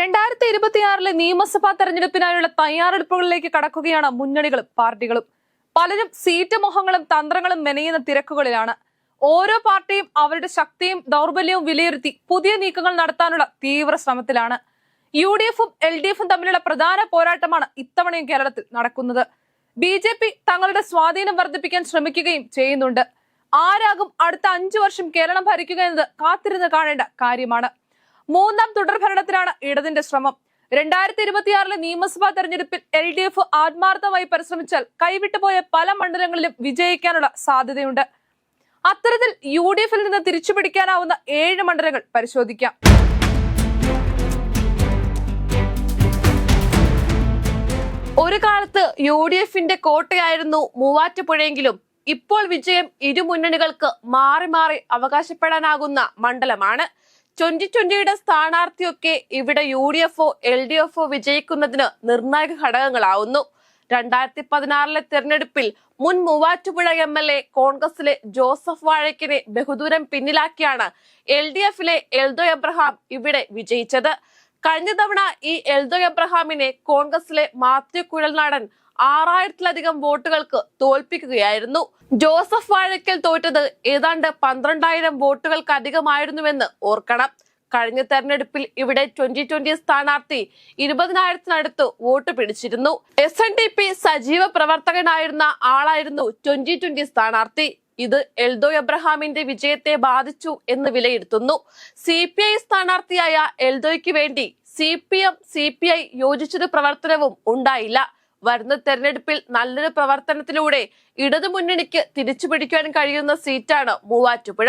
രണ്ടായിരത്തി ഇരുപത്തിയാറിലെ നിയമസഭാ തെരഞ്ഞെടുപ്പിനായുള്ള തയ്യാറെടുപ്പുകളിലേക്ക് കടക്കുകയാണ് മുന്നണികളും പാർട്ടികളും. പലരും സീറ്റ് മോഹങ്ങളും തന്ത്രങ്ങളും മെനയുന്ന തിരക്കുകളിലാണ്. ഓരോ പാർട്ടിയും അവരുടെ ശക്തിയും ദൗർബല്യവും വിലയിരുത്തി പുതിയ നീക്കങ്ങൾ നടത്താനുള്ള തീവ്ര ശ്രമത്തിലാണ്. യു ഡി എഫും എൽ ഡി എഫും തമ്മിലുള്ള പ്രധാന പോരാട്ടമാണ് ഇത്തവണയും കേരളത്തിൽ നടക്കുന്നത്. ബി ജെ പി തങ്ങളുടെ സ്വാധീനം വർദ്ധിപ്പിക്കാൻ ശ്രമിക്കുകയും ചെയ്യുന്നുണ്ട്. ആരാകും അടുത്ത അഞ്ചു വർഷം കേരളം ഭരിക്കുക എന്നത് കാത്തിരുന്ന് കാണേണ്ട കാര്യമാണ്. മൂന്നാം തുടർ ഭരണത്തിലാണ് ഇടതിന്റെ ശ്രമം. രണ്ടായിരത്തി ഇരുപത്തിയാറിലെ നിയമസഭാ തെരഞ്ഞെടുപ്പിൽ എൽ ഡി എഫ് ആത്മാർത്ഥമായി പരിശ്രമിച്ചാൽ കൈവിട്ടുപോയ പല മണ്ഡലങ്ങളിലും വിജയിക്കാനുള്ള സാധ്യതയുണ്ട്. അത്തരത്തിൽ യു ഡി എഫിൽ നിന്ന് തിരിച്ചുപിടിക്കാനാവുന്ന ഏഴ് മണ്ഡലങ്ങൾ പരിശോധിക്കാം. ഒരു കാലത്ത് യു ഡി എഫിന്റെ കോട്ടയായിരുന്നു മൂവാറ്റുപുഴയെങ്കിലും ഇപ്പോൾ വിജയം ഇരു മുന്നണികൾക്ക് മാറി മാറി അവകാശപ്പെടാനാകുന്ന മണ്ഡലമാണ്. ട്വന്റി ട്വന്റിയുടെ സ്ഥാനാർത്ഥിയൊക്കെ ഇവിടെ യു ഡി എഫോ എൽ ഡി എഫോ വിജയിക്കുന്നതിന് നിർണായക ഘടകങ്ങളാവുന്നു. രണ്ടായിരത്തി പതിനാറിലെ തെരഞ്ഞെടുപ്പിൽ മുൻ മൂവാറ്റുപുഴ എം എൽ എ കോൺഗ്രസിലെ ജോസഫ് വാഴക്കിനെ ബഹുദൂരം പിന്നിലാക്കിയാണ് എൽ ഡി എഫിലെ എൽദോ എബ്രഹാം ഇവിടെ വിജയിച്ചത്. കഴിഞ്ഞ തവണ ഈ എൽദോ എബ്രഹാമിനെ കോൺഗ്രസിലെ മാത്യു കുഴൽനാടൻ ആറായിരത്തിലധികം വോട്ടുകൾക്ക് തോൽപ്പിക്കുകയായിരുന്നു. ജോസഫ് വാഴക്കൽ തോറ്റത് ഏതാണ്ട് പന്ത്രണ്ടായിരം വോട്ടുകൾക്ക് അധികമായിരുന്നുവെന്ന് ഓർക്കണം. കഴിഞ്ഞ തെരഞ്ഞെടുപ്പിൽ ഇവിടെ ട്വന്റി ട്വന്റി സ്ഥാനാർത്ഥി ഇരുപതിനായിരത്തിനടുത്ത് വോട്ട് പിടിച്ചിരുന്നു. എസ് എൻ ഡി പി സജീവ പ്രവർത്തകനായിരുന്ന ആളായിരുന്നു ട്വന്റി ട്വന്റി സ്ഥാനാർത്ഥി. ഇത് എൽദോ എബ്രഹാമിന്റെ വിജയത്തെ ബാധിച്ചു എന്ന് വിലയിരുത്തുന്നു. സി പി ഐ സ്ഥാനാർത്ഥിയായ എൽദോയ്ക്ക് വേണ്ടി C P M C P I യോജിച്ചത് പ്രവർത്തനവും ഉണ്ടായില്ല. വരുന്ന തെരഞ്ഞെടുപ്പിൽ നല്ലൊരു പ്രവർത്തനത്തിലൂടെ ഇടതുമുന്നണിക്ക് തിരിച്ചുപിടിക്കാൻ കഴിയുന്ന സീറ്റാണ് Muvattupuzha.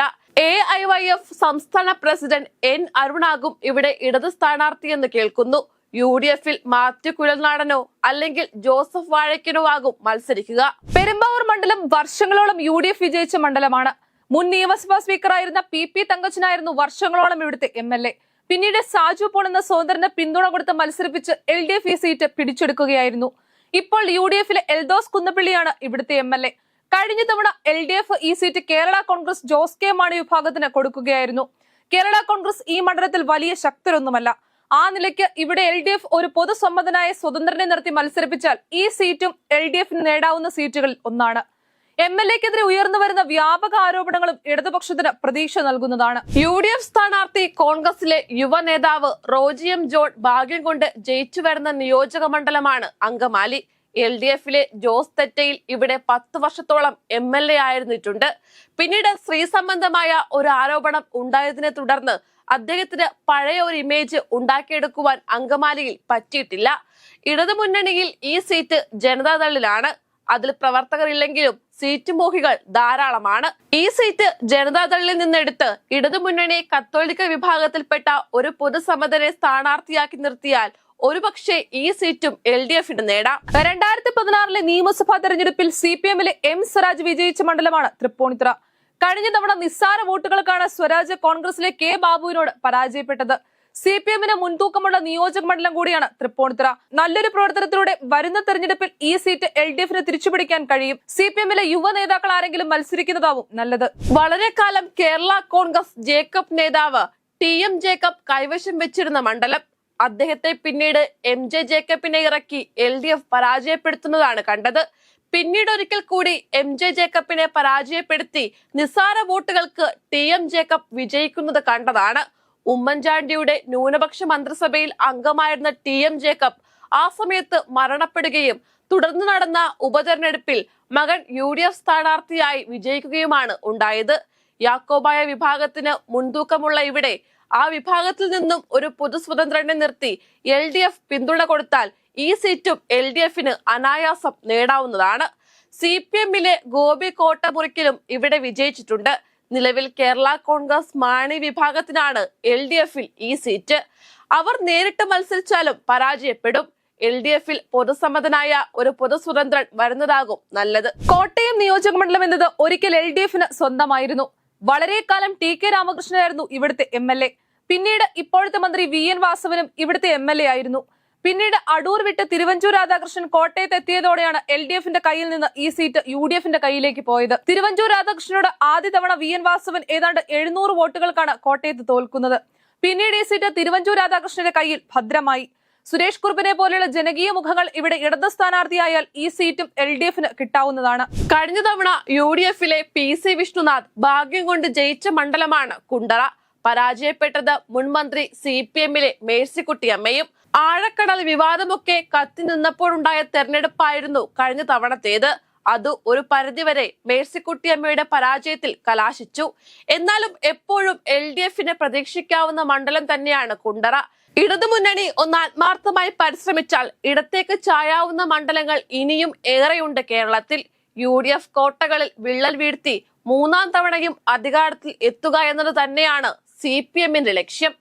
A I Y F സംസ്ഥാന പ്രസിഡന്റ് എൻ അരുണാകും ഇവിടെ ഇടത് സ്ഥാനാർത്ഥി എന്ന് കേൾക്കുന്നു. യു ഡി എഫിൽ മാത്യു കുഴൽനാടനോ അല്ലെങ്കിൽ ജോസഫ് വാഴയ്ക്കനോ ആകും മത്സരിക്കുക. പെരുമ്പാവൂർ മണ്ഡലം വർഷങ്ങളോളം യു ഡി എഫ് വിജയിച്ച മണ്ഡലമാണ്. മുൻ നിയമസഭാ സ്പീക്കറായിരുന്ന പി പി തങ്കച്ചനായിരുന്നു വർഷങ്ങളോളം ഇവിടുത്തെ എം എൽ എ. പിന്നീട് സാജു പോൾ എന്ന സ്വതന്ത്രന് പിന്തുണ കൊടുത്ത് മത്സരിപ്പിച്ച് എൽ ഡി എഫ് ഈ സീറ്റ് പിടിച്ചെടുക്കുകയായിരുന്നു. ഇപ്പോൾ യു ഡി എഫിലെ എൽദോസ് കുന്നപ്പള്ളിയാണ് ഇവിടുത്തെ എം എൽ എ. കഴിഞ്ഞ തവണ എൽ ഡി എഫ് ഈ സീറ്റ് കേരള കോൺഗ്രസ് ജോസ് കെ മാണി വിഭാഗത്തിന് കൊടുക്കുകയായിരുന്നു. കേരള കോൺഗ്രസ് ഈ മണ്ഡലത്തിൽ വലിയ ശക്തരൊന്നുമല്ല. ആ നിലയ്ക്ക് ഇവിടെ എൽ ഡി എഫ് ഒരു പൊതുസമ്മതനായ സ്വതന്ത്രനെ നിർത്തി മത്സരിപ്പിച്ചാൽ ഈ സീറ്റും എൽ ഡി എഫിന് നേടാവുന്ന സീറ്റുകളിൽ ഒന്നാണ്. എം എൽ എക്കെതിരെ ഉയർന്നു വരുന്ന വ്യാപക ആരോപണങ്ങളും ഇടതുപക്ഷത്തിന് പ്രതീക്ഷ നൽകുന്നതാണ്. യു ഡി എഫ് സ്ഥാനാർത്ഥി കോൺഗ്രസിലെ യുവ നേതാവ് റോജിയം ജോൺ ഭാഗ്യം കൊണ്ട് ജയിച്ചു വരുന്ന നിയോജക മണ്ഡലമാണ് അങ്കമാലി. എൽ ഡി എഫിലെ ജോസ് തെറ്റയിൽ ഇവിടെ പത്ത് വർഷത്തോളം എം എൽ എ ആയിരുന്നിട്ടുണ്ട്. പിന്നീട് സ്ത്രീ സംബന്ധമായ ഒരു ആരോപണം ഉണ്ടായതിനെ തുടർന്ന് അദ്ദേഹത്തിന് പഴയ ഒരു ഇമേജ് ഉണ്ടാക്കിയെടുക്കുവാൻ അങ്കമാലിയിൽ പറ്റിയിട്ടില്ല. ഇടതുമുന്നണിയിൽ ഈ സീറ്റ് ജനതാദളിലാണ്. അതിൽ പ്രവർത്തകരില്ലെങ്കിലും സീറ്റ് മോഹികൾ ധാരാളമാണ്. ഈ സീറ്റ് ജനതാദളിൽ നിന്നെടുത്ത് ഇടതുമുന്നണി കത്തോലിക്ക വിഭാഗത്തിൽപ്പെട്ട ഒരു പൊതുസമ്മതനെ സ്ഥാനാർത്ഥിയാക്കി നിർത്തിയാൽ ഒരുപക്ഷെ ഈ സീറ്റും എൽ ഡി എഫിന് നേടാം. രണ്ടായിരത്തി പതിനാറിലെ നിയമസഭാ തെരഞ്ഞെടുപ്പിൽ സി പി എമ്മിലെ എം സ്വരാജ് വിജയിച്ച മണ്ഡലമാണ് തൃപ്പൂണിത്തുറ. കഴിഞ്ഞ തവണ നിസ്സാര വോട്ടുകൾക്കാണ് സ്വരാജ് കോൺഗ്രസിലെ കെ ബാബുവിനോട് പരാജയപ്പെട്ടത്. സി പി എമ്മിന് മുൻതൂക്കമുള്ള നിയോജക മണ്ഡലം കൂടിയാണ് തൃപ്പൂണിത്തുറ. നല്ലൊരു പ്രവർത്തനത്തിലൂടെ വരുന്ന തെരഞ്ഞെടുപ്പിൽ ഈ സീറ്റ് എൽ ഡി എഫിന് തിരിച്ചുപിടിക്കാൻ കഴിയും. സി പി എമ്മിലെ യുവ നേതാക്കൾ ആരെങ്കിലും മത്സരിക്കുന്നതാവും നല്ലത്. വളരെ കാലം കേരള കോൺഗ്രസ് ജേക്കബ് നേതാവ് ടി എം ജേക്കബ് കൈവശം വെച്ചിരുന്ന മണ്ഡലം അദ്ദേഹത്തെ പിന്നീട് എം ജെ ജേക്കബിനെ ഇറക്കി എൽ ഡി എഫ് പരാജയപ്പെടുത്തുന്നതാണ് കണ്ടത്. പിന്നീട് ഒരിക്കൽ കൂടി എം ജെ ജേക്കബിനെ പരാജയപ്പെടുത്തി നിസ്സാര വോട്ടുകൾക്ക് ടി എം ജേക്കബ് വിജയിക്കുന്നത് കണ്ടതാണ്. ഉമ്മൻചാണ്ടിയുടെ ന്യൂനപക്ഷ മന്ത്രിസഭയിൽ അംഗമായിരുന്ന ടി എം ജേക്കബ് ആ സമയത്ത് മരണപ്പെടുകയും തുടർന്ന് നടന്ന ഉപതെരഞ്ഞെടുപ്പിൽ മകൻ യു ഡി എഫ് സ്ഥാനാർത്ഥിയായി വിജയിക്കുകയുമാണ് ഉണ്ടായത്. യാക്കോബായ വിഭാഗത്തിന് മുൻതൂക്കമുള്ള ഇവിടെ ആ വിഭാഗത്തിൽ നിന്നും ഒരു പൊതു സ്വതന്ത്രനെ നിർത്തി എൽ ഡി എഫ് പിന്തുണ കൊടുത്താൽ ഈ സീറ്റും എൽ ഡി എഫിന് അനായാസം നേടാവുന്നതാണ്. സി പി എമ്മിലെ ഗോപി കോട്ടമുറിക്കലും ഇവിടെ വിജയിച്ചിട്ടുണ്ട്. നിലവിൽ കേരള കോൺഗ്രസ് മാണി വിഭാഗത്തിനാണ് എൽ ഡി എഫിൽ ഈ സീറ്റ്. അവർ നേരിട്ട് മത്സരിച്ചാലും പരാജയപ്പെടും. എൽ ഡി എഫിൽ പൊതുസമ്മതനായ ഒരു പൊതുസ്വതന്ത്രൻ വരുന്നതാകും നല്ലത്. കോട്ടയം നിയോജക മണ്ഡലം എന്നത് ഒരിക്കൽ എൽ ഡി എഫിന് സ്വന്തമായിരുന്നു. വളരെ കാലം ടി കെ രാമകൃഷ്ണനായിരുന്നു ഇവിടുത്തെ എം എൽ എ. പിന്നീട് ഇപ്പോഴത്തെ മന്ത്രി വി എൻ വാസവനും ഇവിടുത്തെ എം എൽ എ ആയിരുന്നു. പിന്നീട് അടൂർ വിട്ട് തിരുവഞ്ചൂർ രാധാകൃഷ്ണൻ കോട്ടയത്ത് എത്തിയതോടെയാണ് എൽ ഡി എഫിന്റെ കയ്യിൽ നിന്ന് ഈ സീറ്റ് യു ഡി എഫിന്റെ കയ്യിലേക്ക് പോയത്. തിരുവഞ്ചൂർ രാധാകൃഷ്ണനോട് ആദ്യ തവണ വി എൻ വാസവൻ ഏതാണ്ട് എഴുന്നൂറ് വോട്ടുകൾക്കാണ് കോട്ടയത്ത് തോൽക്കുന്നത്. പിന്നീട് ഈ സീറ്റ് തിരുവഞ്ചൂർ രാധാകൃഷ്ണന്റെ കയ്യിൽ ഭദ്രമായി. സുരേഷ് കുറുപ്പിനെ പോലെയുള്ള ജനകീയ മുഖങ്ങൾ ഇവിടെ ഇടത് സ്ഥാനാർത്ഥിയായാൽ ഈ സീറ്റും എൽ ഡി എഫിന് കിട്ടാവുന്നതാണ്. കഴിഞ്ഞ തവണ യു ഡി എഫിലെ പി സി വിഷ്ണുനാഥ് ഭാഗ്യം കൊണ്ട് ജയിച്ച മണ്ഡലമാണ് കുണ്ടറ. പരാജയപ്പെട്ടത് മുൻമന്ത്രി സി പി എമ്മിലെ മേഴ്സിക്കുട്ടിയമ്മയും ആഴക്കടൽ വിവാദമൊക്കെ കത്തി നിന്നപ്പോഴുണ്ടായ തെരഞ്ഞെടുപ്പായിരുന്നു കഴിഞ്ഞ തവണത്തേത്. അത് ഒരു പരിധിവരെ മേഴ്സിക്കുട്ടിയമ്മയുടെ പരാജയത്തിൽ കലാശിച്ചു. എന്നാലും എപ്പോഴും എൽ ഡി എഫിന് പ്രതീക്ഷിക്കാവുന്ന മണ്ഡലം തന്നെയാണ് കുണ്ടറ. ഇടതുമുന്നണി ഒന്ന് ആത്മാർത്ഥമായി പരിശ്രമിച്ചാൽ ഇടത്തേക്ക് ചായാവുന്ന മണ്ഡലങ്ങൾ ഇനിയും ഏറെയുണ്ട് കേരളത്തിൽ. യു ഡി എഫ് കോട്ടകളിൽ വിള്ളൽ വീഴ്ത്തി മൂന്നാം തവണയും അധികാരത്തിൽ എത്തുക എന്നത് തന്നെയാണ് സി പി എമ്മിന്റെ ലക്ഷ്യം.